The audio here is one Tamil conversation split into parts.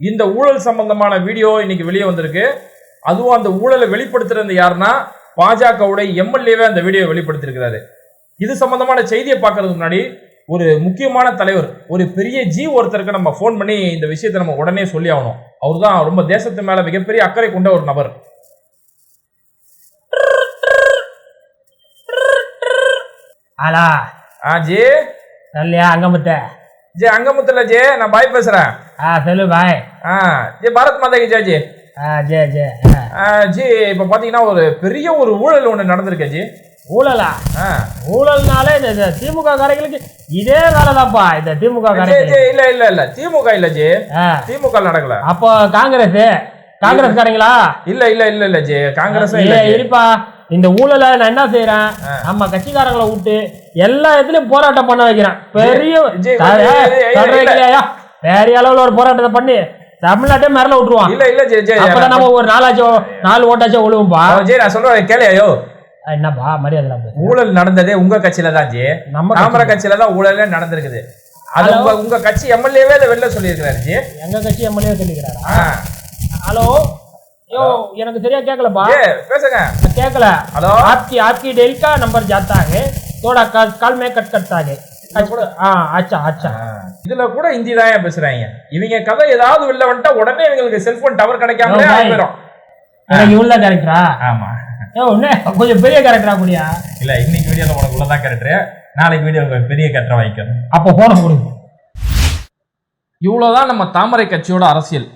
இந்த ஊழல் சம்பந்தமான வீடியோ இன்னைக்கு வெளியே வந்திருக்கு. அதுவும் அந்த ஊழலை வெளிப்படுத்துறது யாருன்னா பாஜகவுடைய எம்எல்ஏவே அந்த வீடியோ வெளிப்படுத்தியிருக்கிறாரு இது சம்பந்தமான செய்தியை பார்க்கறதுக்கு முன்னாடி ஒரு முக்கியமான தலைவர் ஒரு பெரிய ஜி ஒருத்தருக்கு நம்ம ஃபோன் பண்ணி இந்த விஷயத்தை நம்ம உடனே சொல்லி ஆகணும். அவர் தான் ரொம்ப தேசத்து மேல மிகப்பெரிய அக்கறை கொண்ட ஒரு நபர். ஆலா ஆ ஜி? சொல்லியா அங்க முத்த ஜி அங்கமுத்துல ஜி நான் பாய் பேசுறேன். ஆ சொல்லு பாய். ஆ ஜி பாரத் மாதா கி ஜி ஆ ஜே ஜே ஜி இப்போ பார்த்தீங்கன்னா ஒரு பெரிய ஒரு ஊழல் ஒன்று நடந்திருக்கு ஜி. ஊழலா? ஊழல்னாலே இந்த திமுக காரைகளுக்கு இதே வேலைதான்ப்பா இந்த திமுக இல்ல இல்ல இல்ல. திமுக இல்ல ஜி. திமுக நடக்கல. அப்போ காங்கிரஸ் காங்கிரஸ் காரங்களா இல்ல இல்ல இல்ல இல்ல ஜி. காங்கிரஸும் இல்ல இருப்பா. இந்த ஊழலை நான் என்ன செய்யறேன் நம்ம கட்சிக்காரங்களை விட்டு எல்லா இடத்துலயும் போராட்டம் பண்ண வைக்கிறேன். பெரிய? பெரிய அளவுல ஒரு போராட்டத்தை பண்ணி தமிழ்நாட்டே மிரல விட்டுருவான். இல்ல இல்ல அப்பதான் நம்ம ஒரு நாலாச்சோ நாலு ஓட்டாச்சோ விழுவும்பா. ஜி நான் சொல்றேன் கேளு ஐயோ. என்னப்பா மரியாதை. ஊழல் நடந்ததே உங்க கட்சியில தான் ஜி. நம்ம தாமரை கட்சியில. தான் ஊழலே நடந்திருக்குது. அது? உங்க உங்க கட்சி எம்எல்ஏவே வெளில சொல்லியிருக்கிறாரு ஜி. எங்க கட்சி எம்எல்ஏ சொல்லிக்கிறாரா? ஆ. ஹலோ? யோ எனக்கு சரியா கேட்கலப்பா ஏ பேசுங்க கேட்கல ஹலோ? आपकी आपकी डेल का नंबर जाता है थोड़ा कॉल कॉल में कट करता है हाँ अच्छा अच्छा ஆ, இதுல கூட ஹிந்தி தான் ஏன் பேசுறாங்க இவங்க கதை ஏதாவது வெளில வந்துட்டா உடனே இவங்களுக்கு செல்போன் டவர் கிடைக்காமலே ஓ, பாய். போயிடும் எனக்கு இவ்வளோ கேரக்டரா ஆமா ஏ ஒண்ணு கொஞ்சம் பெரிய கேரக்டரா கூடியா இல்ல இன்னைக்கு வீடியோல உனக்கு உள்ளதான் கரெக்டர் நாளைக்கு வீடியோ பெரிய கட்டுற வாங்கிக்கணும் அப்போ போன கொடுங்க இவ்வளவுதான் நம்ம தாமரை கட்சியோட அரசியல்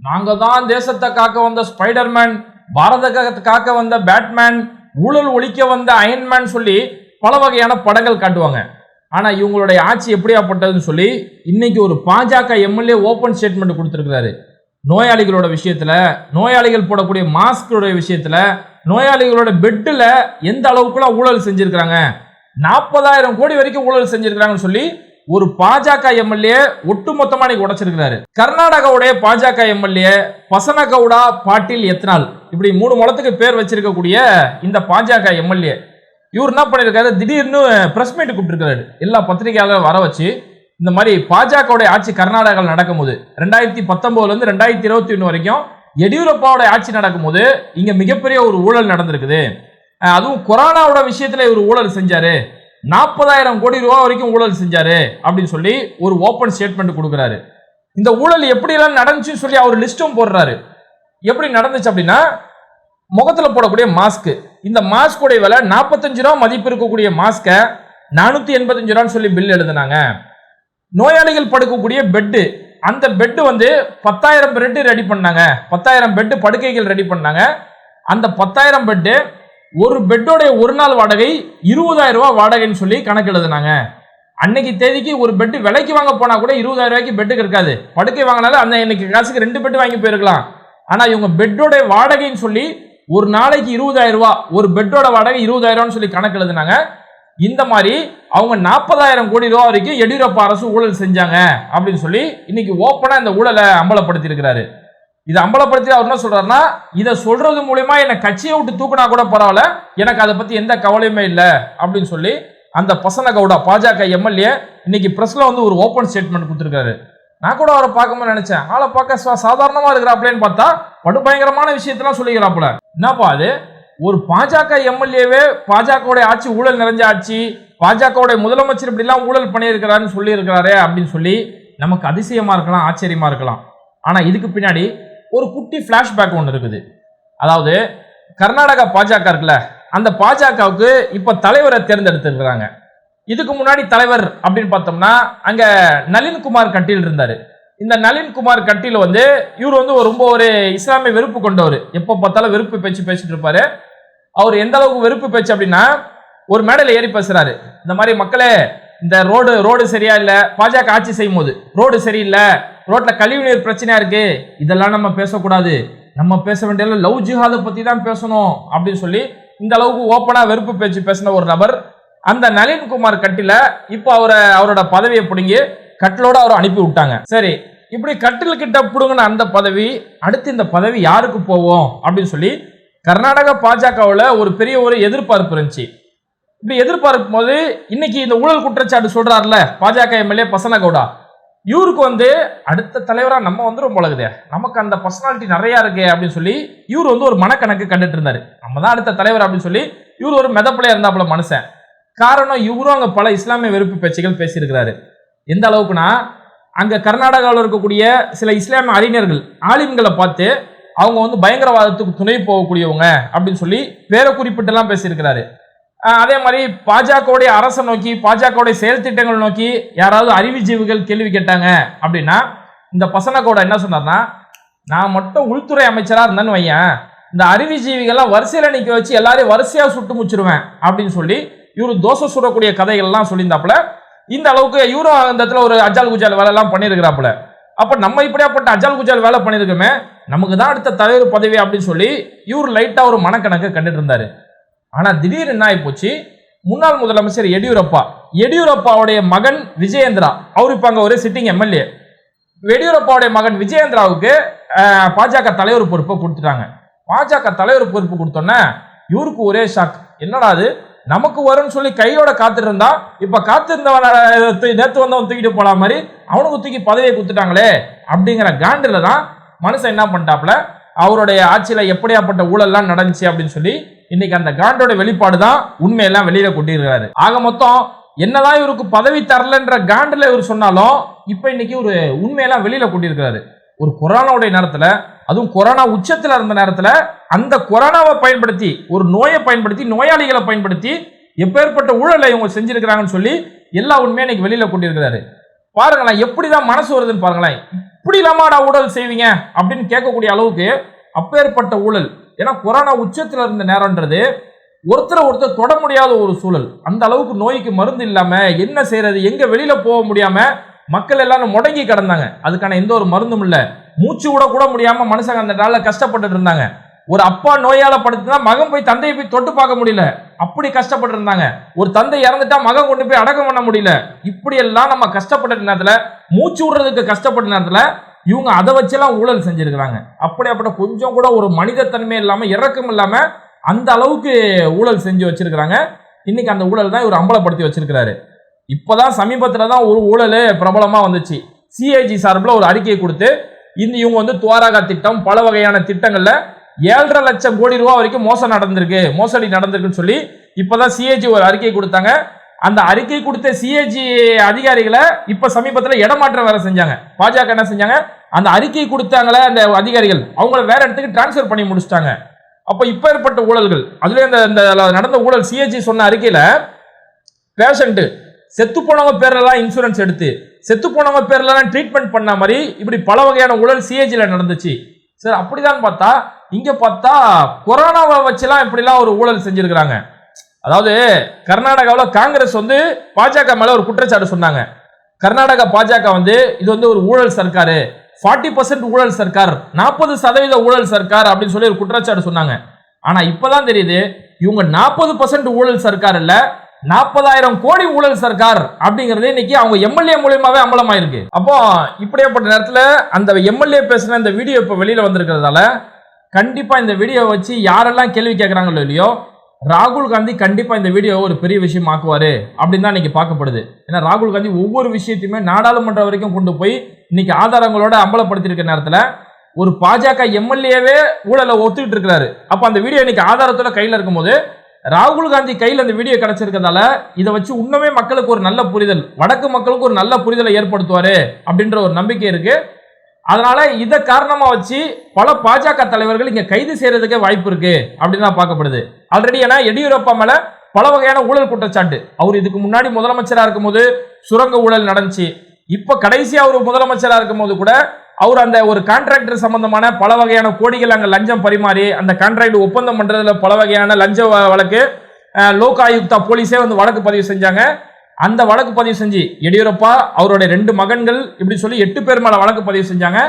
நாங்க தான் தேசத்தை காக்க வந்த ஸ்பைடர்மேன் பாரத காக்க வந்த பேட்மேன் ஊழல் ஒழிக்க வந்த அயன்மேன் சொல்லி பல வகையான படங்கள் காட்டுவாங்க. ஆனா இவங்களுடைய ஆட்சி எப்படியாப்பட்டதுன்னு சொல்லி இன்னைக்கு ஒரு பாஜக எம்எல்ஏ ஓப்பன் ஸ்டேட்மெண்ட் கொடுத்துருக்கிறாரு. நோயாளிகளோட விஷயத்துல நோயாளிகள் போடக்கூடிய மாஸ்களுடைய விஷயத்துல நோயாளிகளோட பெட்டில் எந்த அளவுக்குலாம் ஊழல் செஞ்சிருக்கிறாங்க? நாற்பதாயிரம் கோடி வரைக்கும் ஊழல் செஞ்சிருக்கிறாங்கன்னு சொல்லி ஒரு பாஜக எம்எல்ஏ ஒட்டுமொத்தமா இன்னைக்கு உடைச்சிருக்கிறாரு. கர்நாடகாவுடைய பாஜக எம்எல்ஏ பசனகவுடா பாட்டீல் எத்னால். இப்படி மூணு முளத்துக்கு பேர் வச்சிருக்கக்கூடிய இந்த பாஜக எம்எல்ஏ. இவர் என்ன பண்ணியிருக்காரு திடீர்னு பிரஸ் மீட் கூப்பிட்டுருக்காரு எல்லா பத்திரிகையாளரும் வர வச்சு இந்த மாதிரி பாஜகவுடைய ஆட்சி கர்நாடகாவில் நடக்கும்போது ரெண்டாயிரத்தி பத்தொன்பதுல இருந்து ரெண்டாயிரத்தி இருபத்தி ஒன்று வரைக்கும் எடியூரப்பாவோட ஆட்சி நடக்கும்போது இங்க மிகப்பெரிய ஒரு ஊழல் நடந்திருக்குது. அதுவும் கொரோனாவோட விஷயத்துல இவர் ஊழல் செஞ்சாரு. நாற்பதாயிரம் கோடி ரூபா வரைக்கும் ஊழல் செஞ்சாரு அப்படின்னு சொல்லி ஒரு ஓப்பன் ஸ்டேட்மெண்ட் கொடுக்குறாரு. இந்த ஊழல் எப்படியெல்லாம் நடந்துச்சுன்னு சொல்லி அவர் லிஸ்ட்டும் போடுறாரு. எப்படி நடந்துச்சு அப்படின்னா முகத்தில் போடக்கூடிய மாஸ்க் இந்த மாஸ்கோடைய விலை நாற்பத்தஞ்சு ரூபா மதிப்பு இருக்கக்கூடிய மாஸ்க்கை நானூற்றி எண்பத்தஞ்சு ரூபான்னு சொல்லி பில் எழுதுனாங்க. நோயாளிகள் படுக்கக்கூடிய பெட்டு அந்த பெட்டு வந்து பத்தாயிரம் பெட்டு ரெடி பண்ணாங்க. பத்தாயிரம் பெட்டு படுக்கைகள் ரெடி பண்ணாங்க. அந்த பத்தாயிரம் பெட்டு ஒரு பெட்டோடைய ஒரு நாள் வாடகை இருபதாயிரம் ரூபாய் வாடகைன்னு சொல்லி கணக்கு எழுதுனாங்க. அன்னைக்கு தேதிக்கு ஒரு பெட்டு விலைக்கு வாங்க போனா கூட இருபதாயிரம் ரூபாய்க்கு பெட்டுக்கு இருக்காது. படுக்கை வாங்கினாலும் அந்த இன்னைக்கு காசுக்கு ரெண்டு பெட்டு வாங்கி போயிருக்கலாம். ஆனா இவங்க பெட்டோடைய வாடகைன்னு சொல்லி ஒரு நாளைக்கு இருபதாயிரம் ரூபாய் ஒரு பெட்டோட வாடகை இருபதாயிரம்னு சொல்லி கணக்கு எழுதுனாங்க. இந்த மாதிரி அவங்க நாற்பதாயிரம் கோடி ரூபா வரைக்கும் எடியூரப்பா அரசு ஊழல் செஞ்சாங்க அப்படின்னு சொல்லி இன்னைக்கு ஓப்பனா இந்த ஊழலை அம்பலப்படுத்தி இருக்கிறாரு இதை அம்பலப்படுத்தி அவர் என்ன சொல்றாருன்னா இதை சொல்றது மூலியமா என்னை கட்சியை விட்டு தூக்குனா கூட பரவாயில்ல எனக்கு அதை பத்தி எந்த கவலையுமே இல்லை அப்படின்னு சொல்லி அந்த பசன கவுடா பாஜக எம்எல்ஏ இன்னைக்கு பிரஸ்ல வந்து ஒரு ஓப்பன் ஸ்டேட்மெண்ட் கொடுத்துருக்காரு. நான் கூட அவரை பார்க்கும்போது நினைச்சேன். ஆளை பார்க்க சாதாரணமா இருக்கிறாப்லேன்னு பார்த்தா படுபயங்கரமான விஷயத்தெல்லாம் சொல்லிக்கிறாப்புல. என்னப்பா அது? ஒரு பாஜக எம்எல்ஏவே பாஜகவுடைய ஆட்சி ஊழல் நிறைஞ்ச ஆட்சி பாஜகவுடைய முதலமைச்சர் இப்படிலாம் ஊழல் பண்ணியிருக்கிறாருன்னு சொல்லி இருக்கிறாரே அப்படின்னு சொல்லி நமக்கு அதிசயமா இருக்கலாம் ஆச்சரியமா இருக்கலாம். ஆனா இதுக்கு பின்னாடி ஒரு குட்டி ஃப்ளாஷ்பேக் ஒன்று இருக்குது. அதாவது கர்நாடகா பாஜக இருக்குல்ல அந்த பாஜகவுக்கு இப்ப தலைவரை தேர்ந்தெடுத்திருக்கிறாங்க. இதுக்கு முன்னாடி தலைவர் அப்படின்னு பார்த்தோம்னா அங்க நளின்குமார் கட்டில் இருந்தாரு. இந்த நளின்குமார் கட்டீல் வந்து இவர் வந்து ஒரு ரொம்ப ஒரு இஸ்லாமிய வெறுப்பு கொண்டவர். எப்போ பார்த்தாலும் வெறுப்பு பேச்சு பேசிட்டு இருப்பாரு. அவர் எந்த அளவுக்கு வெறுப்பு பேச்சு அப்படின்னா ஒரு மேடையில் ஏறி பேசுறாரு. இந்த மாதிரி மக்களே இந்த ரோடு ரோடு சரியா இல்லை பாஜக ஆட்சி செய்யும் போது ரோடு சரியில்லை ரோட்ல கழிவுநீர் பிரச்சனையா இருக்கு? இதெல்லாம் நம்ம பேசக்கூடாது. நம்ம பேச வேண்டிய லவ் ஜிஹாதை பத்தி தான் பேசணும் அப்படின்னு சொல்லி இந்த அளவுக்கு ஓப்பனா வெறுப்பு பேச்சு பேசின ஒரு நபர் அந்த நளின்குமார் கட்டில இப்போ அவரை அவரோட பதவியை பிடுங்கி கட்டிலோட அவரை அனுப்பி விட்டாங்க. சரி இப்படி கட்டில் கிட்ட பிடுங்கின அந்த பதவி அடுத்து இந்த பதவி யாருக்கு போவோம் அப்படின்னு சொல்லி கர்நாடக பாஜகவில் ஒரு பெரிய ஒரு எதிர்பார்ப்பு இருந்துச்சு. இப்படி எதிர்பார்க்கும் போது இன்னைக்கு இந்த ஊழல் குற்றச்சாட்டு சொல்றாருல பாஜக எம்எல்ஏ பசனகவுடா. இவருக்கு வந்து அடுத்த தலைவராக நம்ம வந்துடும் போலகுதே நமக்கு அந்த பர்சனாலிட்டி நிறையா இருக்கு அப்படின்னு சொல்லி இவர் வந்து ஒரு மனக்கணக்கு கண்டுட்டு இருந்தார் நம்ம தான் அடுத்த தலைவர் அப்படின்னு சொல்லி இவர் ஒரு மெதப்பிள்ளையா இருந்தாப்புல மனுஷன். காரணம் இவரும் அங்கே பல இஸ்லாமிய வெறுப்பு பேச்சுகள் பேசியிருக்கிறாரு. எந்த அளவுக்குனா அங்கே கர்நாடகாவில் இருக்கக்கூடிய சில இஸ்லாமிய அறிஞர்கள் ஆலிம்களை பார்த்து அவங்க வந்து பயங்கரவாதத்துக்கு துணை போகக்கூடியவங்க அப்படின்னு சொல்லி பேரை குறிப்பிட்டெல்லாம் பேசியிருக்கிறாரு. அதே மாதிரி பாஜகவுடைய அரசை நோக்கி பாஜகவுடைய செயல் திட்டங்கள் நோக்கி யாராவது அறிவுஜீவிகள் கேள்வி கேட்டாங்க அப்படின்னா இந்த பசனகோட என்ன சொன்னார்னா நான் மட்டும் உள்துறை அமைச்சராக இருந்தேன்னு வையேன். இந்த அறிவுஜீவிகள்லாம் வரிசையில் நிற்க வச்சு எல்லாரையும் வரிசையாக சுட்டு முச்சிருவேன் அப்படின்னு சொல்லி இவரு தோசை சுடக்கூடிய கதைகள்லாம் சொல்லியிருந்தாப்புல. இந்த அளவுக்கு இவரும் அந்த இடத்துல ஒரு அஜால் குஜால் வேலைலாம் பண்ணியிருக்கிறாப்புல. அப்போ நம்ம இப்படியாப்பட்ட அஜால் குஜால் வேலை பண்ணியிருக்கோமே நமக்கு தான் அடுத்த தலைவர் பதவி அப்படின்னு சொல்லி இவர் லைட்டாக ஒரு மனக்கணக்கு கண்டுட்டு இருந்தாரு. ஆனால் திடீர்னு என்ன ஆகிப்போச்சு முன்னாள் முதலமைச்சர் எடியூரப்பா எடியூரப்பாவுடைய மகன் விஜயேந்திரா அவர் இப்போ அங்கே ஒரு சிட்டிங் எம்எல்ஏ எடியூரப்பாவுடைய மகன் விஜயேந்திராவுக்கு பாஜக தலைவர் பொறுப்பை கொடுத்துட்டாங்க. பாஜக தலைவர் பொறுப்பு கொடுத்தோன்னே இவருக்கு ஒரே ஷாக் என்னடா அது? நமக்கு வரும்னு சொல்லி கையோட காத்துட்டு இருந்தா இப்ப காத்திருந்தவன் நேற்று நேத்து வந்தவன் தூக்கிட்டு போன மாதிரி அவனுக்கு தூக்கி பதவியை கொடுத்துட்டாங்களே அப்படிங்கிற காண்டில் தான் மனுஷன் என்ன பண்ணிட்டாப்ல அவருடைய ஆட்சியில எப்படியாப்பட்ட ஊழல்லாம் நடந்துச்சு அப்படின்னு சொல்லி இன்னைக்கு அந்த காண்டோட வெளிப்பாடு தான் உண்மையெல்லாம் வெளியில கொட்டியிருக்கிறாரு. ஆக மொத்தம் என்னதான் இவருக்கு பதவி தரலன்ற காண்டில் இவர் சொன்னாலும் இப்போ இன்னைக்கு ஒரு உண்மையெல்லாம் வெளியில கொட்டியிருக்கிறாரு. ஒரு கொரோனாவுடைய நேரத்தில் அதுவும் கொரோனா உச்சத்தில் இருந்த நேரத்தில் அந்த கொரோனாவை பயன்படுத்தி ஒரு நோயை பயன்படுத்தி நோயாளிகளை பயன்படுத்தி எப்பேற்பட்ட ஊழலை இவங்க செஞ்சிருக்கிறாங்கன்னு சொல்லி எல்லா உண்மையும் இன்னைக்கு வெளியில கொட்டியிருக்கிறாரு. பாருங்களேன் எப்படிதான் மனசு வருதுன்னு பாருங்களேன். இப்படி இல்லாமாடா ஊழல் செய்வீங்க அப்படின்னு கேட்கக்கூடிய அளவுக்கு அப்பேற்பட்ட ஊழல் ஏன்னா கொரோனா உச்சத்தில் இருந்த நேரம்ன்றது ஒருத்தரை ஒருத்தர் தொட முடியாத ஒரு சூழல். அந்த அளவுக்கு நோய்க்கு மருந்து இல்லாமல் என்ன செய்யறது எங்கே வெளியில் போக முடியாமல் மக்கள் எல்லாரும் முடங்கி கிடந்தாங்க. அதுக்கான எந்த ஒரு மருந்தும் இல்லை. மூச்சு விட கூட முடியாமல் மனுஷங்க அந்த நாளில் கஷ்டப்பட்டுட்டு இருந்தாங்க. ஒரு அப்பா நோயால படுத்துனா மகன் போய் தந்தையை போய் தொட்டு பார்க்க முடியல. அப்படி கஷ்டப்பட்டு இருந்தாங்க. ஒரு தந்தை இறந்துட்டா மகன் கொண்டு போய் அடக்கம் பண்ண முடியல. இப்படி எல்லாம் நம்ம கஷ்டப்பட்ட நேரத்தில் மூச்சு விடுறதுக்கு கஷ்டப்பட்ட நேரத்தில் இவங்க அதை வச்செல்லாம் ஊழல் செஞ்சிருக்கிறாங்க. அப்படியாப்பட்ட கொஞ்சம் கூட ஒரு மனிதத்தன்மை இல்லாமல் இறக்கம் இல்லாமல் அந்த அளவுக்கு ஊழல் செஞ்சு வச்சிருக்கிறாங்க. இன்னைக்கு அந்த ஊழல் தான் இவர் அம்பலப்படுத்தி வச்சிருக்கிறாரு. இப்பதான் சமீபத்தில் தான் ஒரு ஊழல் பிரபலமாக வந்துச்சு. சிஐஜி சார்பில் ஒரு அறிக்கையை கொடுத்து இந்த இவங்க வந்து துவாரகா திட்டம் பல வகையான திட்டங்களில் ஏழரை லட்சம் கோடி ரூபா வரைக்கும் மோசம் நடந்திருக்கு மோசடி நடந்திருக்குன்னு சொல்லி இப்பதான் சிஏஜி ஒரு அறிக்கை கொடுத்தாங்க. அந்த அறிக்கை கொடுத்த சிஏஜி அதிகாரிகளை இப்போ சமீபத்தில் இடமாற்றம் வேலை செஞ்சாங்க. பாஜக என்ன செஞ்சாங்க? அந்த அறிக்கை கொடுத்தாங்களே அந்த அதிகாரிகள் அவங்கள வேற இடத்துக்கு டிரான்ஸ்ஃபர் பண்ணி முடிச்சிட்டாங்க. அப்போ இப்போ ஏற்பட்ட ஊழல்கள் அதுல இந்த இந்த நடந்த ஊழல் சிஹெச்சி சொன்ன அறிக்கையில பேஷண்ட்டு செத்து போனவங்க பேர்லாம் இன்சூரன்ஸ் எடுத்து செத்து போனவங்க பேர்லாம் ட்ரீட்மெண்ட் பண்ண மாதிரி இப்படி பல வகையான ஊழல் சிஹெச்சியில் நடந்துச்சு. சார் அப்படிதான் பார்த்தா இங்க பார்த்தா கொரோனாவை வச்சுலாம் இப்படிலாம் ஒரு ஊழல் செஞ்சிருக்கிறாங்க. அதாவது கர்நாடகாவில் காங்கிரஸ் வந்து பாஜக மேலே ஒரு குற்றச்சாட்டு சொன்னாங்க. கர்நாடகா பாஜக வந்து இது வந்து ஒரு ஊழல் சர்க்காரு. ஃபார்ட்டி பர்சன்ட் ஊழல் சர்க்கார் நாற்பது சதவீத ஊழல் சர்க்கார் அப்படின்னு சொல்லி ஒரு குற்றச்சாட்டு சொன்னாங்க. ஆனா இப்பதான் தெரியுது இவங்க நாற்பது பர்சன்ட் ஊழல் சர்க்கார் இல்ல நாற்பதாயிரம் கோடி ஊழல் சர்க்கார் அப்படிங்கிறது இன்னைக்கு அவங்க எம்எல்ஏ மூலியமாவே அம்பலமாயிருக்கு. அப்போ இப்படியாப்பட்ட நேரத்துல அந்த எம்எல்ஏ பேசின இந்த வீடியோ இப்ப வெளியில வந்திருக்கிறதால கண்டிப்பா இந்த வீடியோ வச்சு யாரெல்லாம் கேள்வி கேட்கறாங்களோ இல்லையோ ராகுல் காந்தி கண்டிப்பாக இந்த வீடியோவை ஒரு பெரிய விஷயம் ஆக்குவார் அப்படின்னு தான் இன்றைக்கி பார்க்கப்படுது. ஏன்னா ராகுல் காந்தி ஒவ்வொரு விஷயத்தையுமே நாடாளுமன்றம் வரைக்கும் கொண்டு போய் இன்னைக்கு ஆதாரங்களோட அம்பலப்படுத்தியிருக்க நேரத்தில் ஒரு பாஜக எம்எல்ஏவே ஊழலை ஒத்துக்கிட்டு இருக்கிறாரு. அப்போ அந்த வீடியோ இன்னைக்கு ஆதாரத்தோட கையில் இருக்கும்போது ராகுல் காந்தி கையில் அந்த வீடியோ கிடைச்சிருக்கிறதால இதை வச்சு இன்னுமே மக்களுக்கு ஒரு நல்ல புரிதல் வடக்கு மக்களுக்கு ஒரு நல்ல புரிதலை ஏற்படுத்துவார் அப்படின்ற ஒரு நம்பிக்கை இருக்குது அதனால இதை காரணமா வச்சு பல பாஜக தலைவர்கள் இங்க கைது செய்யறதுக்கே வாய்ப்பு இருக்கு அப்படின்னு தான் பார்க்கப்படுது. ஆல்ரெடி ஏன்னா எடியூரப்பா மேல பல வகையான ஊழல் குற்றச்சாட்டு. அவர் இதுக்கு முன்னாடி முதலமைச்சரா இருக்கும்போது சுரங்க ஊழல் நடந்துச்சு. இப்ப கடைசியா அவர் முதலமைச்சரா இருக்கும்போது கூட அவர் அந்த ஒரு கான்ட்ராக்டர் சம்பந்தமான பல வகையான கோடிகள் அங்கே லஞ்சம் பரிமாறி அந்த கான்ட்ராக்ட் ஒப்பந்தம் பண்றதுல பல வகையான லஞ்ச வழக்கு அஹ், லோக் ஆயுக்தா போலீஸே வந்து வழக்கு பதிவு செஞ்சாங்க. அந்த வழக்கு பதிவு செஞ்சு எடியூரப்பா அவருடைய ரெண்டு மகன்கள் இப்படி சொல்லி எட்டு பேர் மேல வழக்கு பதிவு செஞ்சாங்க.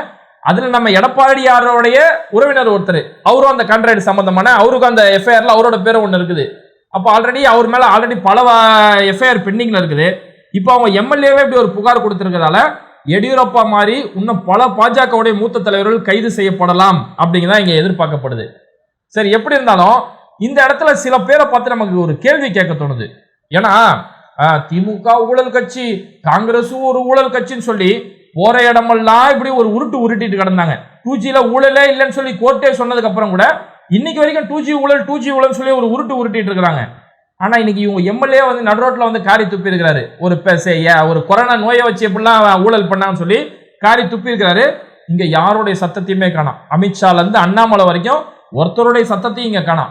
அதுல நம்ம எடப்பாடியாரோடைய உறவினர் ஒருத்தர். அவரும் அந்த கான்ட்ராக்ட் சம்பந்தமான அவருக்கும் அந்த எஃப்ஐஆர்ல அவரோட பேரும் ஒன்று இருக்குது. அப்போ ஆல்ரெடி அவர் மேல ஆல்ரெடி பல எஃப்ஐஆர் பெண்டிங்ல இருக்குது. இப்போ அவங்க எம்எல்ஏவே இப்படி ஒரு புகார் கொடுத்துருக்கதால எடியூரப்பா மாதிரி இன்னும் பல பாஜகவுடைய மூத்த தலைவர்கள் கைது செய்யப்படலாம் அப்படிங்கிறதா இங்க எதிர்பார்க்கப்படுது. சரி எப்படி இருந்தாலும் இந்த இடத்துல சில பேரை பார்த்து நமக்கு ஒரு கேள்வி கேட்க தோணுது. ஏன்னா திமுக ஊழல் கட்சி காங்கிரஸும் ஒரு ஊழல் கட்சின்னு சொல்லி போற இடமெல்லாம் இப்படி ஒரு உருட்டு உருட்டிட்டு கிடந்தாங்க. டூ ஜில ஊழலே இல்லைன்னு சொல்லி கோர்ட்டே சொன்னதுக்கு அப்புறம் கூட இன்னைக்கு வரைக்கும் டூ ஜி ஊழல் டூ ஜி ஊழல் சொல்லி ஒரு உருட்டு உருட்டிட்டு இருக்காங்க ஆனா இன்னைக்கு இவங்க எம்எல்ஏ வந்து நடுரோட்ல வந்து காரி துப்பி இருக்கிறாரு ஒரு பெ- ஒரு கொரோனா நோயை வச்சு எப்படிலாம் ஊழல் பண்ணான்னு சொல்லி காரி துப்பி இருக்கிறாரு இங்க யாருடைய சத்தத்தையுமே காணாம். அமித்ஷால இருந்து அண்ணாமலை வரைக்கும் ஒருத்தருடைய சத்தத்தையும் இங்க காணாம்.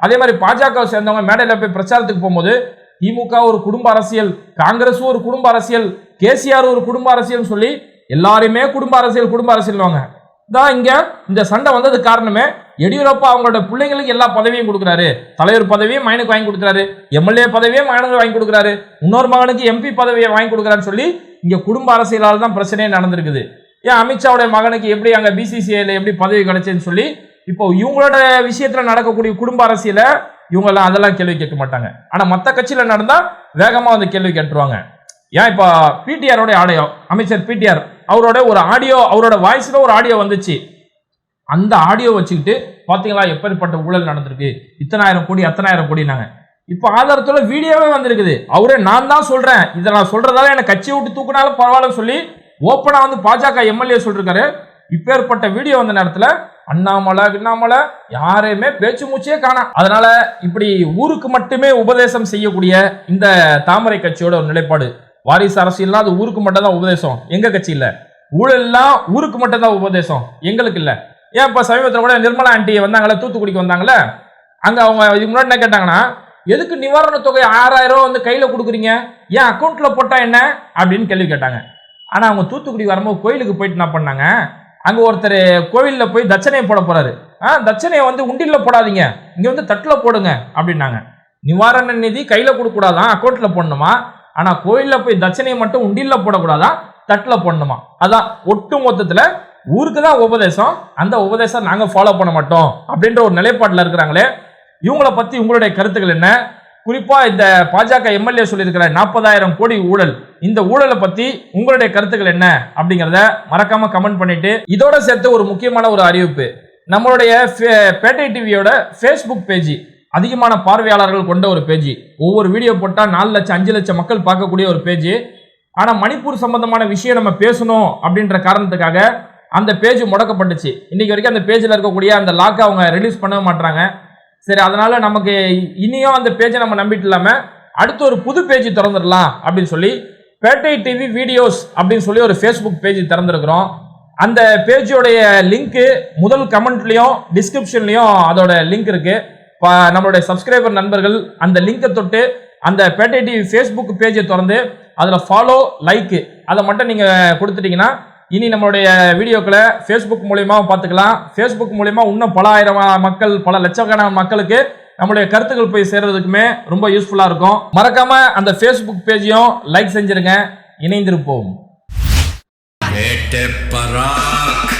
அதே மாதிரி பாஜக சேர்ந்தவங்க மேடையில் போய் பிரச்சாரத்துக்கு போகும்போது திமுக ஒரு குடும்ப அரசியல் காங்கிரஸ் ஒரு குடும்ப அரசியல் கேசிஆர் ஒரு குடும்ப அரசியல் சொல்லி எல்லாருமே குடும்ப அரசியல் குடும்ப அரசியல்வாங்க தான் இங்க இந்த சண்டை வந்தது காரணமே எடியூரப்பா அவங்களோட பிள்ளைங்களுக்கு எல்லா பதவியும் கொடுக்குறாரு. தலைவர் பதவியும் மயனுக்கு வாங்கி கொடுக்குறாரு. எம்எல்ஏ பதவியும் மயனுக்கு வாங்கி கொடுக்குறாரு. இன்னொரு மகனுக்கு எம்பி பதவியை வாங்கி கொடுக்குறான்னு சொல்லி இங்க குடும்ப அரசியலால் தான் பிரச்சனையே நடந்திருக்குது. ஏன் அமித்ஷாவுடைய மகனுக்கு எப்படி அங்க பிசிசிஐல எப்படி பதவி கிடைச்சதுன்னு சொல்லி இப்போ இவங்களோட விஷயத்துல நடக்கக்கூடிய குடும்ப அரசியலை இவங்கெல்லாம் அதெல்லாம் கேள்வி கேட்க மாட்டாங்க. ஆனால் மற்ற கட்சியில் நடந்தால் வேகமாக வந்து கேள்வி கேட்டுருவாங்க. ஏன் இப்போ பிடிஆரோட ஆடியோ அமைச்சர் பிடிஆர் அவரோட ஒரு ஆடியோ அவரோட வாய்ஸில் ஒரு ஆடியோ வந்துச்சு. அந்த ஆடியோ வச்சுக்கிட்டு பார்த்தீங்களா எப்பேற்பட்ட ஊழல் நடந்திருக்கு? இத்தனாயிரம் கோடி அத்தனாயிரம் கோடினாங்க இப்போ ஆதாரத்தோட வீடியோவே வந்திருக்குது. அவரே நான் தான் சொல்கிறேன் இதை நான் சொல்கிறதால எனக்கு கட்சியை விட்டு தூக்குனாலும் பரவாயில்லன்னு சொல்லி ஓப்பனாக வந்து பாஜக எம்எல்ஏ சொல்லிருக்காரு. இப்பேற்பட்ட வீடியோ வந்த நேரத்தில் அண்ணாமலை அண்ணாமலை யாரையுமே பேச்சு மூச்சே காணாம் அதனால இப்படி ஊருக்கு மட்டுமே உபதேசம் செய்யக்கூடிய இந்த தாமரை கட்சியோட ஒரு நிலைப்பாடு. வாரிசு அரசியல்னா அது ஊருக்கு மட்டும் தான் உபதேசம். எங்க கட்சியில் ஊழல்லாம் ஊருக்கு மட்டும் தான் உபதேசம். எங்களுக்கு இல்ல. ஏன் இப்ப சமீபத்தில் கூட நிர்மலா ஆண்டி வந்தாங்களே தூத்துக்குடிக்கு வந்தாங்களே? அங்க அவங்க இதுக்கு முன்னாடி என்ன கேட்டாங்கன்னா எதுக்கு நிவாரண தொகை ஆறாயிரம் ரூபாய் வந்து கையில கொடுக்குறீங்க? ஏன் அக்கௌண்ட்ல போட்டா என்ன? அப்படின்னு கேள்வி கேட்டாங்க. ஆனா அவங்க தூத்துக்குடி வரும்போது கோயிலுக்கு போயிட்டு என்ன பண்ணாங்க? அங்க ஒருத்தர் கோவிலில் போய் தட்சணையை போட போறாரு. ஆ தட்சணையை வந்து உண்டில்ல போடாதீங்க. இங்க வந்து தட்டில் போடுங்க அப்படின்னாங்க. நிவாரண நிதி கையில் கொடுக்க கூடாதான் அக்கௌண்ட்ல போடணுமா? ஆனா கோயிலில் போய் தட்சணையை மட்டும் உண்டில்ல போடக்கூடாதான் தட்டில் போடணுமா? அதான் ஒட்டு மொத்தத்தில் ஊருக்கு தான் உபதேசம். அந்த உபதேசம் நாங்கள் ஃபாலோ பண்ண மாட்டோம் அப்படின்ற ஒரு நிலைப்பாட்டில் இருக்கிறாங்களே. இவங்கள பற்றி உங்களுடைய கருத்துக்கள் என்ன? குறிப்பா இந்த பாஜக எம்எல்ஏ சொல்லியிருக்கிற நாற்பதாயிரம் கோடி ஊழல். இந்த ஊழலை பத்தி உங்களுடைய கருத்துக்கள் என்ன அப்படிங்கிறத மறக்காம கமெண்ட் பண்ணிட்டு இதோட சேர்த்து ஒரு முக்கியமான ஒரு அறிவிப்பு. நம்மளுடைய ஃபே- பேட்டை டிவியோட ஃபேஸ்புக் பேஜ் அதிகமான பார்வையாளர்கள் கொண்ட ஒரு பேஜ். ஒவ்வொரு வீடியோ போட்டால் நாலு லட்சம் அஞ்சு லட்சம் மக்கள் பார்க்கக்கூடிய ஒரு பேஜ். ஆனால் மணிப்பூர் சம்பந்தமான விஷயம் நம்ம பேசணும் அப்படின்ற காரணத்துக்காக அந்த பேஜ் முடக்கப்பட்டுச்சு. இன்னைக்கு வரைக்கும் அந்த பேஜில் இருக்கக்கூடிய அந்த லாக்கை அவங்க ரிலீஸ் பண்ணவே மாட்டாங்க சரி அதனால் நமக்கு இனியும் அந்த பேஜை நம்ம நம்பிட்டு இல்லாமல் அடுத்து ஒரு புது பேஜ் திறந்துடலாம் அப்படின்னு சொல்லி பேட்டை டிவி வீடியோஸ் அப்படின்னு சொல்லி ஒரு ஃபேஸ்புக் பேஜ் திறந்துருக்குறோம். அந்த பேஜோடைய லிங்க்கு முதல் கமெண்ட்லேயும் டிஸ்கிரிப்ஷன்லேயும் அதோட லிங்க் இருக்குது இப்போ நம்மளுடைய சப்ஸ்கிரைபர் நண்பர்கள் அந்த லிங்கை தொட்டு அந்த பேட்டை டிவி ஃபேஸ்புக் பேஜை திறந்து அதில் ஃபாலோ லைக்கு அதை மட்டும் நீங்கள் கொடுத்துட்டிங்கன்னா இனி நம்மளுடைய வீடியோக்களை ஃபேஸ்புக் மூலியமாகவும் பார்த்துக்கலாம். ஃபேஸ்புக் மூலியமாக இன்னும் பல ஆயிரம் மக்கள் பல லட்சக்கணக்கான மக்களுக்கு நம்மளுடைய கருத்துக்கள் போய் சேர்றதுக்குமே ரொம்ப யூஸ்ஃபுல்லாக இருக்கும். மறக்காம அந்த ஃபேஸ்புக் பேஜையும் லைக் செஞ்சிருங்க. இணைந்திருப்போம். பராக்